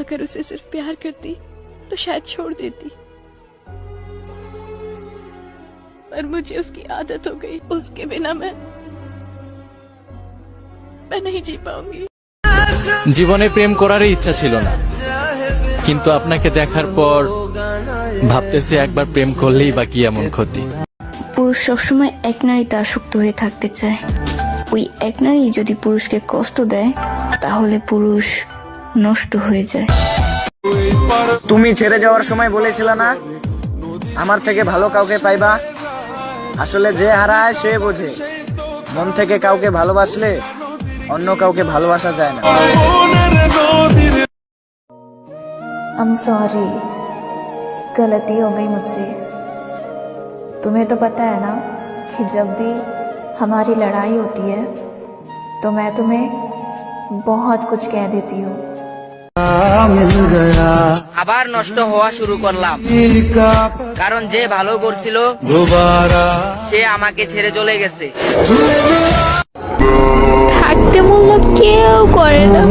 अगर उसे सिर्फ प्यार करती तो शायद छोड़ देती पर मुझे उसकी आदत हो गई उसके बिना मैं मैं नहीं जी पाऊंगी জীবনে প্রেম করারই ইচ্ছা ছিল না কিন্তু আপনাকে দেখার পর ভাবতেছি একবার প্রেম করলেই বা কি এমন ক্ষতি পুরুষ সবসময় এক নারীতে আসক্ত হয়ে থাকতে চায় ওই এক নারী যদি পুরুষকে কষ্ট দেয় তাহলে পুরুষ নষ্ট হয়ে যায় তুমি ছেড়ে যাওয়ার সময় বলেছিলে না আমার থেকে ভালো কাউকে পাইবা আসলে যে হারায় সে বোঝে মন থেকে কাউকে ভালোবাসলে অন্য কাউকে ভালোবাসা যায় না I'm sorry गलती हो गई मुझसे तुम्हें तो पता है ना कि जब भी हमारी लड़ाई होती है तो मैं तुम्हें बहुत कुछ कह देती हूँ আবার নষ্ট হওয়া শুরু করলাম। কারণ যে ভালো করছিল সে আমাকে ছেড়ে চলে গেছে। থাকতে মূল্য কেউ করে না।